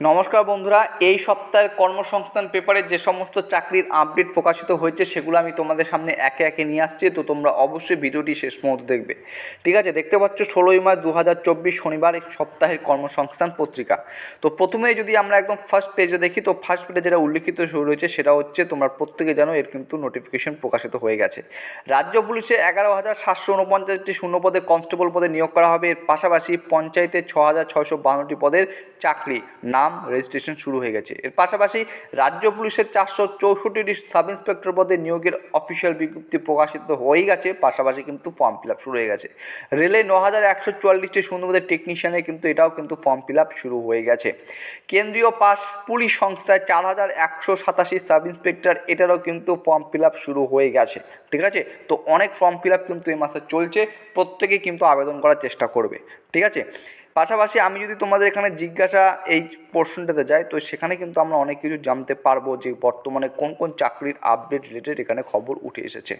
নমস্কার বন্ধুরা, এই সপ্তাহের কর্মসংস্থান পেপারে যে সমস্ত চাকরির আপডেট প্রকাশিত হয়েছে সেগুলো আমি তোমাদের সামনে একে একে নিয়ে আসছি, তো তোমরা অবশ্যই ভিডিওটি শেষ পর্যন্ত দেখবে। ঠিক আছে, দেখতে পাচ্ছ ষোলোই মার্চ দু হাজার চব্বিশ শনিবার এক সপ্তাহের কর্মসংস্থান পত্রিকা। তো প্রথমে যদি আমরা একদম ফার্স্ট পেজে দেখি, তো ফার্স্ট পেজে যেটা উল্লেখিত রয়েছে সেটা হচ্ছে তোমরা প্রত্যেকে জানো, এর কিন্তু নোটিফিকেশন প্রকাশিত হয়ে গেছে। রাজ্য পুলিশে এগারো হাজার সাতশো উনপঞ্চাশটি শূন্য পদে কনস্টেবল পদে নিয়োগ করা হবে, এর পাশাপাশি পঞ্চায়েতে ছ হাজার ছয়শো বাহান্নটি পদের চাকরি। নাম রেজিস্ট্রেশন শুরু হয়ে গেছে। এর পাশাপাশি রাজ্য পুলিশের চারশো চৌষট্টিটি সাব ইন্সপেক্টর পদে নিয়োগের অফিসিয়াল বিজ্ঞপ্তি প্রকাশিত হয়েই গেছে, পাশাপাশি কিন্তু ফর্ম ফিল আপ শুরু হয়ে গেছে। রেলে ন হাজার একশো চুয়াল্লিশটি শূন্যপদের টেকনিশিয়ানের কিন্তু এটাও কিন্তু ফর্ম ফিল আপ শুরু হয়ে গেছে। কেন্দ্রীয় পাস পুলিশ সংস্থায় চার হাজার একশো সাতাশি সাব ইন্সপেক্টর এটারও কিন্তু ফর্ম ফিল আপ শুরু হয়ে গেছে। ঠিক আছে? তো অনেক ফর্ম ফিল আপ কিন্তু এই মাসে চলছে, প্রত্যেকে কিন্তু আবেদন করার চেষ্টা করবে। ঠিক আছে? পাশাপাশি আমি যদি তোমাদের এখানে জিজ্ঞাসা এই পোর্শনটাতে যাই, তো সেখানে কিন্তু আমরা অনেক কিছু জানতে পারব যে বর্তমানে কোন কোন চাকরির আপডেট রিলেটেড এখানে খবর উঠে এসেছে।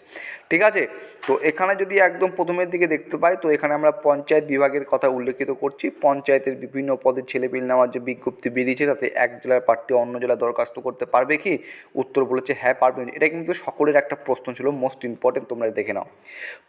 ঠিক আছে? তো এখানে যদি একদম প্রথমের দিকে দেখতে পাই, তো এখানে আমরা পঞ্চায়েত বিভাগের কথা উল্লেখিত করছি। পঞ্চায়েতের বিভিন্ন পদে ছেলেপিল নেওয়ার যে বিজ্ঞপ্তি বেরিয়েছে, তাতে এক জেলার প্রার্থী অন্য জেলায় দরখাস্ত করতে পারবে কি? উত্তর বলেছে হ্যাঁ পারবে। এটা কিন্তু সকলের একটা প্রশ্ন ছিল মোস্ট ইম্পর্টেন্ট তোমরা দেখে নাও।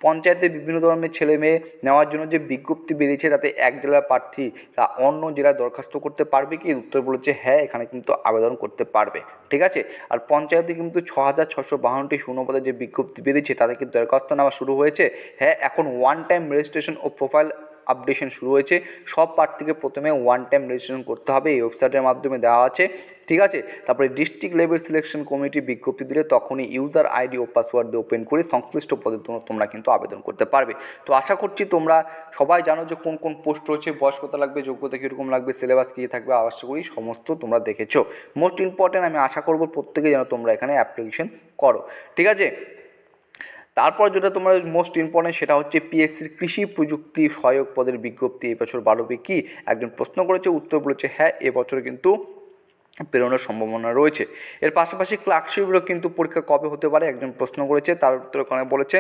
পঞ্চায়েতের বিভিন্ন ধরনের ছেলে মেয়ে নেওয়ার জন্য যে বিজ্ঞপ্তি বেরিয়েছে, তাতে এক জেলার প্রার্থীরা অন্য জেলায় দরখাস্ত করতে পারবে কি? উত্তর বলেছে হ্যাঁ এখানে কিন্তু আবেদন করতে পারবে। ঠিক আছে? আর পঞ্চায়েতে কিন্তু ছ হাজার ছশো বাহান্নটি শূন্যপদে যে বিজ্ঞপ্তি বেরিয়েছে তাদের কিন্তু দরখাস্ত নেওয়া শুরু হয়েছে? হ্যাঁ এখন ওয়ান টাইম রেজিস্ট্রেশন ও প্রোফাইল আপডেশন শুরু হয়েছে। সব প্রার্থীকে প্রথমে ওয়ান টাইম রেজিস্ট্রেশন করতে হবে। এই ওয়েবসাইটের মাধ্যমে দেওয়া আছে। ঠিক আছে? তারপরে ডিস্ট্রিক্ট লেভেল সিলেকশন কমিটি বিজ্ঞপ্তি দিলে তখনই ইউজার আইডি ও পাসওয়ার্ড দিয়ে ওপেন করে সংশ্লিষ্ট পদে তো- তোমরা কিন্তু আবেদন করতে পারবে। তো আশা করছি তোমরা সবাই জানো যে কোন কোন পোস্ট রয়েছে, বয়স কত লাগবে, যোগ্যতা কীরকম লাগবে সিলেবাস কী থাকবে আশা করি, সমস্ত তোমরা দেখেছ। মোস্ট ইম্পর্টেন্ট আমি আশা করব প্রত্যেকে যেন তোমরা এখানে অ্যাপ্লিকেশন করো। ঠিক আছে? তারপর যেটা তোমার মোস্ট ইম্পর্টেন্ট সেটা হচ্ছে পিএসসির কৃষি প্রযুক্তি সহায়ক পদের বিজ্ঞপ্তি। এবছর বাড়বে কি? একজন প্রশ্ন করেছে, উত্তর বলেছে হ্যাঁ এবছর কিন্তু প্রেরণের সম্ভাবনা রয়েছে। এর পাশাপাশি ক্লার্কশিপেরও কিন্তু পরীক্ষা কবে হতে পারে? একজন প্রশ্ন করেছে, তার উত্তর ওখানে বলেছে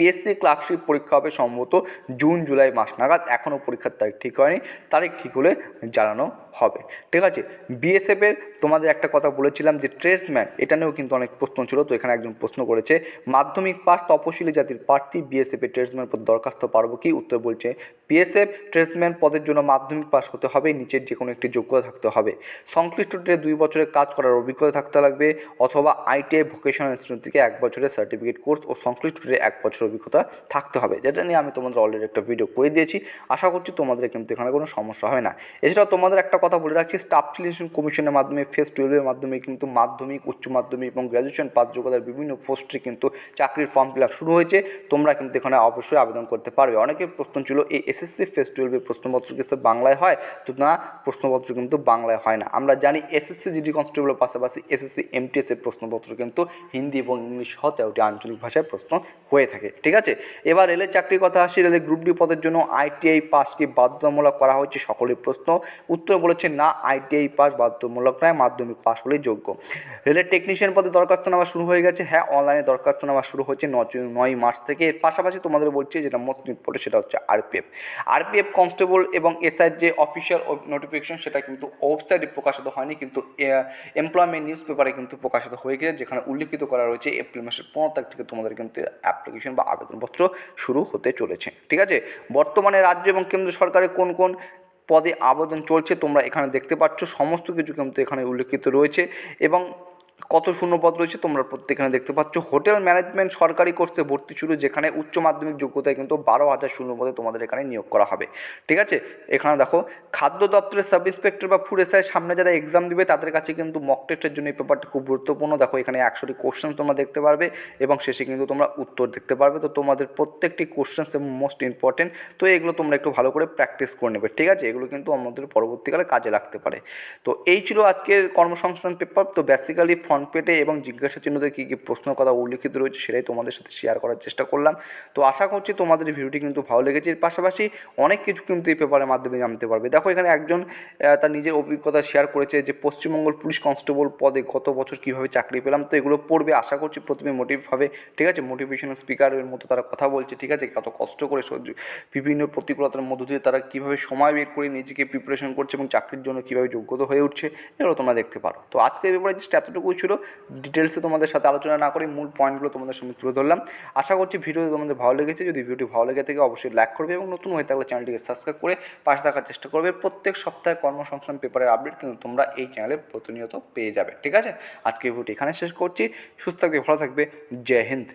পিএসসি ক্লার্কশিপ পরীক্ষা হবে সম্ভবত জুন জুলাই মাস নাগাদ। এখনও পরীক্ষার তারিখ ঠিক হয়নি। তারিখ ঠিক হলে জানানো হবে। ঠিক আছে? বিএসএফের তোমাদের একটা কথা বলেছিলাম যে ট্রেসম্যান এটা নিয়েও কিন্তু অনেক প্রশ্ন ছিল। তো এখানে একজন প্রশ্ন করেছে, মাধ্যমিক পাস তপশিলি জাতির প্রার্থী বিএসএফের ট্রেসম্যান পদ দরখাস্ত পারব কি? উত্তর বলছে বিএসএফ ট্রেসম্যান পদের জন্য মাধ্যমিক পাস হতে হবে, নিচের যে কোনো একটি যোগ্যতা থাকতে হবে। সংশ্লিষ্ট দুই বছরের কাজ করার অভিজ্ঞতা থাকতে লাগবে, অথবা আইটিআই ভোকেশনাল ইনস্টিটিউট থেকে এক বছরের সার্টিফিকেট কোর্স ও সংশ্লিষ্ট এক বছরের অভিজ্ঞতা থাকতে হবে। যেটা নিয়ে আমি তোমাদের অলরেডি একটা ভিডিও করে দিয়েছি। আশা করছি তোমাদের কিন্তু এখানে কোনো সমস্যা হবে না। এছাড়াও তোমাদের একটা কথা বলে রাখছি স্টাফ সিলেকশন কমিশনের মাধ্যমে ফেস টুয়েলভের মাধ্যমে কিন্তু মাধ্যমিক, উচ্চ মাধ্যমিক এবং গ্র্যাজুয়েশন পাস যোগ্যতার বিভিন্ন পোস্টে কিন্তু চাকরির ফর্ম ফিল আপ শুরু হয়েছে। তোমরা কিন্তু এখানে অবশ্যই আবেদন করতে পারবে। অনেকের প্রশ্ন ছিল, এই এসএসসি ফেস টুয়েলভের প্রশ্নপত্র কিন্তু বাংলায় হয়? তো না, প্রশ্নপত্র কিন্তু বাংলায় হয় না। আমরা জানি এসএসসি জিডি কনস্টেবলের পাশাপাশি এসএসসি এমটিএস এর প্রশ্নপত্র কিন্তু হিন্দি এবং ইংলিশ সহ তেরোটি আঞ্চলিক ভাষায় প্রশ্ন হয়ে থাকে। ঠিক আছে? এবার রেলের চাকরির কথা আসি রেলের গ্রুপ ডি পদের জন্য আইটিআই পাস কি বাধ্যতামূলক করা হয়েছে সকলের প্রশ্ন। উত্তর বলেছে, না আইটিআই পাস বাধ্যতামূলক নয়, মাধ্যমিক পাস হলেই যোগ্য। রেলের টেকনিশিয়ান পদে দরখাস্ত নেওয়া শুরু হয়ে গেছে। হ্যাঁ অনলাইনে দরখাস্ত নেওয়া শুরু হয়েছে নয়- মার্চ থেকে। এর পাশাপাশি তোমাদের বলছি, যেটা মোস্ট ইম্পর্টেন্ট সেটা হচ্ছে আরপিএফ আরপিএফ কনস্টেবল এবং এসআইয়ের যে অফিসিয়াল নোটিফিকেশন সেটা কিন্তু ওয়েবসাইটে প্রকাশিত হয়নি, কিন্তু এমপ্লয়মেন্ট নিউজ পেপারে কিন্তু প্রকাশিত হয়ে গেছে, যেখানে উল্লিখিত করা রয়েছে, এপ্রিল মাসের পনেরো তারিখ থেকে তোমাদের কিন্তু অ্যাপ্লিকেশন বা আবেদনপত্র শুরু হতে চলেছে। ঠিক আছে? বর্তমানে রাজ্য এবং কেন্দ্র সরকারের কোন কোন পদে আবেদন চলছে তোমরা এখানে দেখতে পাচ্ছ। সমস্ত কিছু কিন্তু এখানে উল্লেখিত রয়েছে এবং কত শূন্যপদ রয়েছে তোমরা প্রত্যেক এখানে দেখতে পাচ্ছ। হোটেল ম্যানেজমেন্ট সরকারি কোর্সে ভর্তি শুরু, যেখানে উচ্চ মাধ্যমিক যোগ্যতায় কিন্তু বারো হাজার শূন্যপদে তোমাদের এখানে নিয়োগ করা হবে। ঠিক আছে? এখানে দেখো, খাদ্য দপ্তরের সাব ইন্সপেক্টর বা ফুড এসআই সামনে যারা এক্সাম দিবে, তাদের কাছে কিন্তু মক টেস্টের জন্য এই পেপারটা খুব গুরুত্বপূর্ণ। দেখো, এখানে একশোটি কোশ্চেন তোমরা দেখতে পারবে এবং শেষে কিন্তু তোমরা উত্তর দেখতে পারবে। তো তোমাদের প্রত্যেকটি কোশ্চেন মোস্ট ইম্পর্টেন্ট তো এগুলো তোমরা একটু ভালো করে প্র্যাকটিস করে নেবে। ঠিক আছে? এগুলো কিন্তু আমাদের পরবর্তীকালে কাজে লাগতে পারে। তো এই ছিল আজকের কর্মসংস্থান পেপার তো বেসিক্যালি ফ্রন্ট পেটে এবং জিজ্ঞাসা চিহ্নতে কী কী প্রশ্ন কথা উল্লিখিত রয়েছে সেটাই তোমাদের সাথে শেয়ার করার চেষ্টা করলাম। তো আশা করছি তোমাদের ভিডিওটি কিন্তু ভালো লেগেছে। এর পাশাপাশি অনেক কিছু কিন্তু এই পেপারের মাধ্যমে জানতে পারবে। দেখো, এখানে একজন তার নিজের অভিজ্ঞতা শেয়ার করেছে যে পশ্চিমবঙ্গ পুলিশ কনস্টেবল পদে গত বছর কীভাবে চাকরি পেলাম, তো এগুলো পড়বে। আশা করছি প্রথমে মোটিভ হবে, ঠিক আছে? মোটিভেশনাল স্পিকারের মতো তারা কথা বলছে, ঠিক আছে? কত কষ্ট করে সহ্য, বিভিন্ন প্রতিকূলতার মধ্য দিয়ে তারা কীভাবে সময় বের করে নিজেকে প্রিপারেশন করছে এবং চাকরির জন্য কীভাবে যোগ্যতা হয়ে উঠছে, এগুলো তোমরা দেখতে পারো। তো আজকের ব্যাপারে জাস্ট এতটুকুই। ছিল। ডিটেলসে তোমাদের সাথে আলোচনা না করে মূল পয়েন্টগুলো তোমাদের সামনে তুলে ধরলাম। আশা করছি ভিডিও তোমাদের ভালো লেগেছে। যদি ভিডিওটি ভালো লেগে থাকে অবশ্যই লাইক করবে এবং নতুন হয়ে থাকলে চ্যানেলটিকে সাবস্ক্রাইব করে পাশে থাকার চেষ্টা করবে। প্রত্যেক সপ্তাহে কর্মসংস্থান পেপারের আপডেট কিন্তু তোমরা এই চ্যানেলে প্রতিনিয়ত পেয়ে যাবে। ঠিক আছে? আজকে ভিডিওটি এখানে শেষ করছি। সুস্থ থাকবে, ভালো থাকবে। জয় হিন্দ।